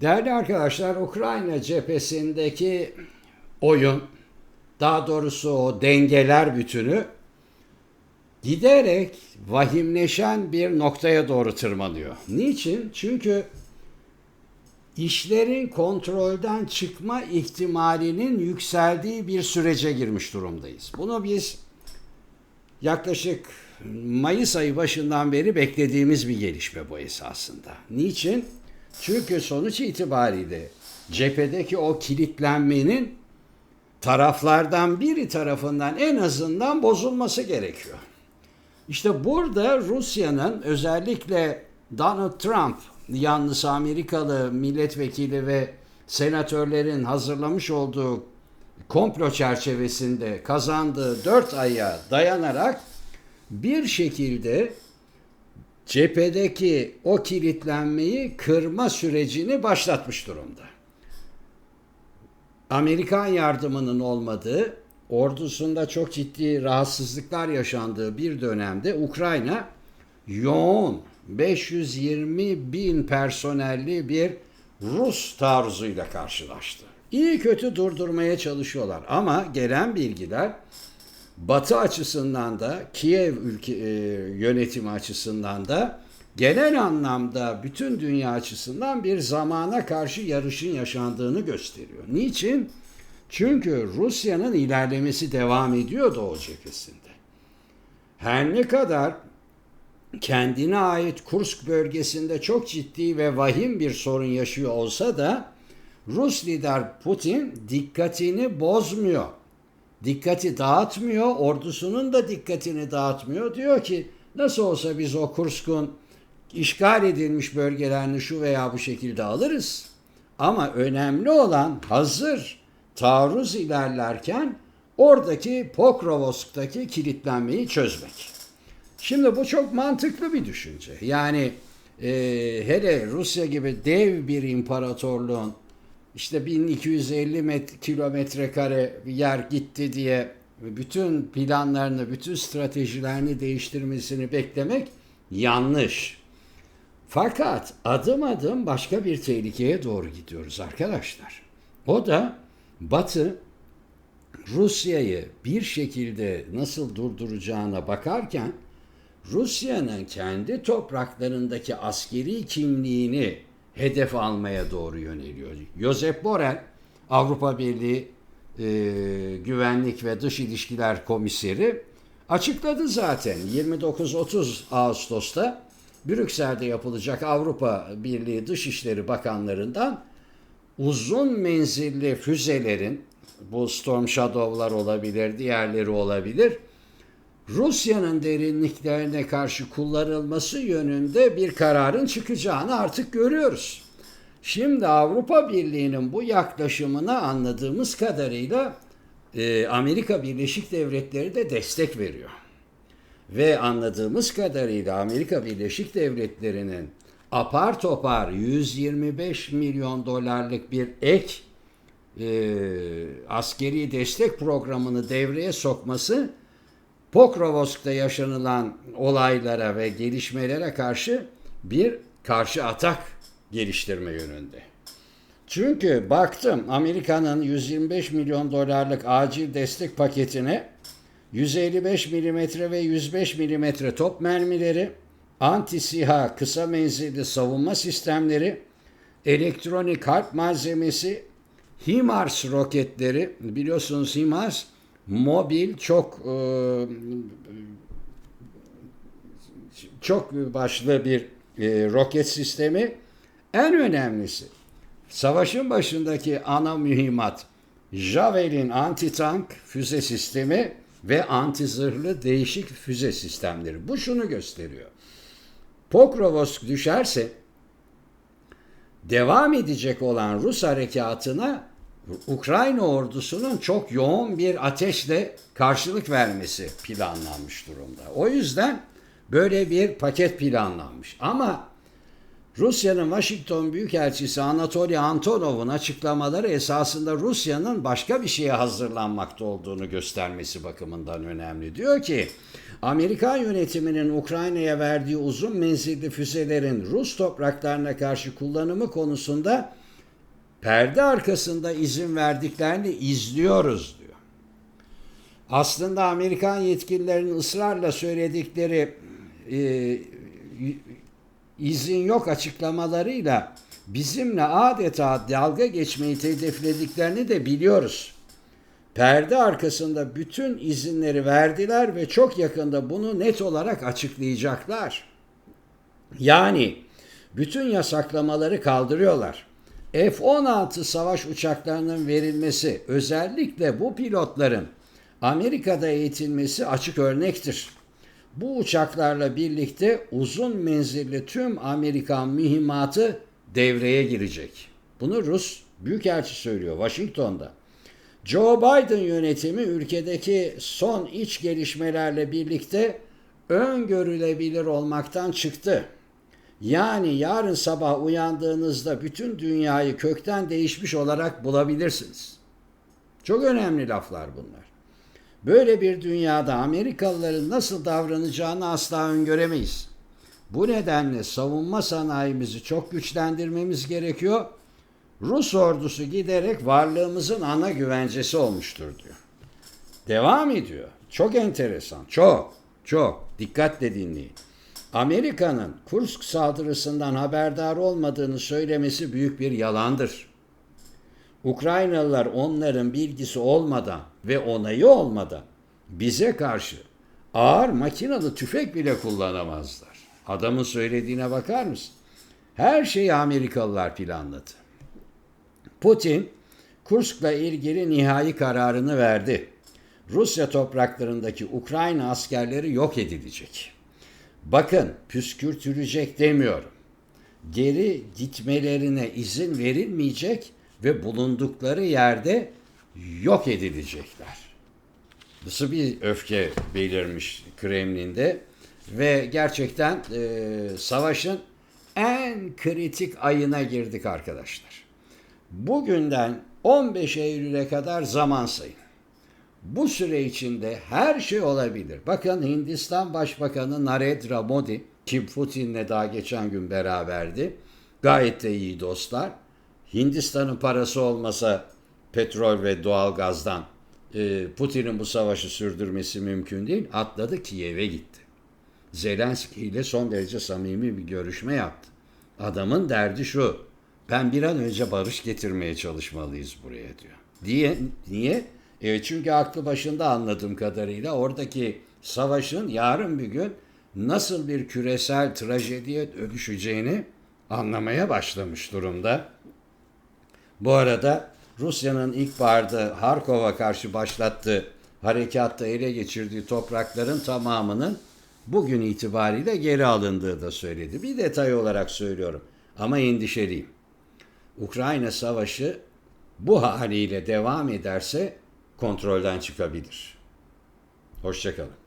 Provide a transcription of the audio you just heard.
Değerli arkadaşlar, Ukrayna cephesindeki oyun, daha doğrusu o dengeler bütünü giderek vahimleşen bir noktaya doğru tırmanıyor. Niçin? Çünkü işlerin kontrolden çıkma ihtimalinin yükseldiği bir sürece girmiş durumdayız. Bunu biz yaklaşık Mayıs ayı başından beri beklediğimiz bir gelişme bu esasında. Niçin? Çünkü sonuç itibariyle cephedeki o kilitlenmenin taraflardan biri tarafından en azından bozulması gerekiyor. İşte burada Rusya'nın özellikle Donald Trump yanlısı Amerikalı milletvekili ve senatörlerin hazırlamış olduğu komplo çerçevesinde kazandığı 4 aya dayanarak bir şekilde cephedeki o kilitlenmeyi kırma sürecini başlatmış durumda. Amerikan yardımının olmadığı, ordusunda çok ciddi rahatsızlıklar yaşandığı bir dönemde Ukrayna yoğun 520 bin personelli bir Rus taarruzuyla karşılaştı. İyi kötü durdurmaya çalışıyorlar ama gelen bilgiler Batı açısından da Kiev ülke e, yönetimi açısından da genel anlamda bütün dünya açısından bir zamana karşı yarışın yaşandığını gösteriyor. Niçin? Çünkü Rusya'nın ilerlemesi devam ediyor Doğu cephesinde. Her ne kadar kendine ait Kursk bölgesinde çok ciddi ve vahim bir sorun yaşıyor olsa da Rus lider Putin dikkatini bozmuyor. Dikkati dağıtmıyor, ordusunun da dikkatini dağıtmıyor. Diyor ki nasıl olsa biz o Kursk'un işgal edilmiş bölgelerini şu veya bu şekilde alırız. Ama önemli olan hazır taarruz ilerlerken oradaki Pokrovsk'taki kilitlenmeyi çözmek. Şimdi bu çok mantıklı bir düşünce. Yani e, hele Rusya gibi dev bir imparatorluğun işte 1250 met kilometre kare yer gitti diye bütün planlarını, bütün stratejilerini değiştirmesini beklemek yanlış. Fakat adım adım başka bir tehlikeye doğru gidiyoruz arkadaşlar. O da Batı Rusya'yı bir şekilde nasıl durduracağına bakarken Rusya'nın kendi topraklarındaki askeri kimliğini hedef almaya doğru yöneliyor. Josep Borrell, Avrupa Birliği e, Güvenlik ve Dış İlişkiler Komiseri açıkladı zaten 29-30 Ağustos'ta Brüksel'de yapılacak Avrupa Birliği Dışişleri Bakanlarından uzun menzilli füzelerin bu Storm Shadow'lar olabilir, diğerleri olabilir. Rusya'nın derinliklerine karşı kullanılması yönünde bir kararın çıkacağını artık görüyoruz. Şimdi Avrupa Birliği'nin bu yaklaşımına anladığımız kadarıyla e, Amerika Birleşik Devletleri de destek veriyor. Ve anladığımız kadarıyla Amerika Birleşik Devletleri'nin apar topar 125 milyon dolarlık bir ek e, askeri destek programını devreye sokması Pokrovsk'ta yaşanılan olaylara ve gelişmelere karşı bir karşı atak geliştirme yönünde. Çünkü baktım Amerika'nın 125 milyon dolarlık acil destek paketine 155 milimetre ve 105 milimetre top mermileri, anti-SİHA kısa menzilli savunma sistemleri, elektronik harp malzemesi, HIMARS roketleri, biliyorsunuz HIMARS mobil çok e, çok başlı bir e, roket sistemi. En önemlisi savaşın başındaki ana mühimmat Javelin anti-tank füze sistemi ve anti zırhlı değişik füze sistemleri. Bu şunu gösteriyor. Pokrovsk düşerse devam edecek olan Rus harekatına Ukrayna ordusunun çok yoğun bir ateşle karşılık vermesi planlanmış durumda. O yüzden böyle bir paket planlanmış. Ama Rusya'nın Washington Büyükelçisi Anatoly Antonov'un açıklamaları esasında Rusya'nın başka bir şeye hazırlanmakta olduğunu göstermesi bakımından önemli. Diyor ki Amerikan yönetiminin Ukrayna'ya verdiği uzun menzilli füzelerin Rus topraklarına karşı kullanımı konusunda perde arkasında izin verdiklerini izliyoruz diyor. Aslında Amerikan yetkililerin ısrarla söyledikleri e, izin yok açıklamalarıyla bizimle adeta dalga geçmeyi hedeflediklerini de biliyoruz. Perde arkasında bütün izinleri verdiler ve çok yakında bunu net olarak açıklayacaklar. Yani bütün yasaklamaları kaldırıyorlar. F-16 savaş uçaklarının verilmesi, özellikle bu pilotların Amerika'da eğitilmesi açık örnektir. Bu uçaklarla birlikte uzun menzilli tüm Amerikan mühimmatı devreye girecek. Bunu Rus Büyükelçi söylüyor Washington'da. Joe Biden yönetimi ülkedeki son iç gelişmelerle birlikte öngörülebilir olmaktan çıktı. Yani yarın sabah uyandığınızda bütün dünyayı kökten değişmiş olarak bulabilirsiniz. Çok önemli laflar bunlar. Böyle bir dünyada Amerikalıların nasıl davranacağını asla öngöremeyiz. Bu nedenle savunma sanayimizi çok güçlendirmemiz gerekiyor. Rus ordusu giderek varlığımızın ana güvencesi olmuştur diyor. Devam ediyor. Çok enteresan. Çok, çok. Dikkatle dinleyin. Amerika'nın Kursk saldırısından haberdar olmadığını söylemesi büyük bir yalandır. Ukraynalılar onların bilgisi olmadan ve onayı olmadan bize karşı ağır makinalı tüfek bile kullanamazlar. Adamın söylediğine bakar mısın? Her şeyi Amerikalılar planladı. Putin Kursk'la ilgili nihai kararını verdi. Rusya topraklarındaki Ukrayna askerleri yok edilecek. Bakın püskürtülecek demiyorum. Geri gitmelerine izin verilmeyecek ve bulundukları yerde yok edilecekler. Nasıl bir öfke belirmiş Kremlin'de ve gerçekten e, savaşın en kritik ayına girdik arkadaşlar. Bugünden 15 Eylül'e kadar zaman sayın. Bu süre içinde her şey olabilir. Bakın Hindistan Başbakanı Narendra Modi, Kim Putin'le daha geçen gün beraberdi. Gayet de iyi dostlar. Hindistan'ın parası olmasa petrol ve doğalgazdan e, Putin'in bu savaşı sürdürmesi mümkün değil. Atladı Kiev'e gitti. Zelenski ile son derece samimi bir görüşme yaptı. Adamın derdi şu. Ben bir an önce barış getirmeye çalışmalıyız buraya diyor. Diye niye? E çünkü aklı başında anladığım kadarıyla oradaki savaşın yarın bir gün nasıl bir küresel trajediye dönüşeceğini anlamaya başlamış durumda. Bu arada Rusya'nın ilkbaharda Harkov'a karşı başlattığı harekatta ele geçirdiği toprakların tamamının bugün itibariyle geri alındığı da söyledi. Bir detay olarak söylüyorum ama endişeliyim. Ukrayna savaşı bu haliyle devam ederse kontrolden çıkabilir. Hoşçakalın.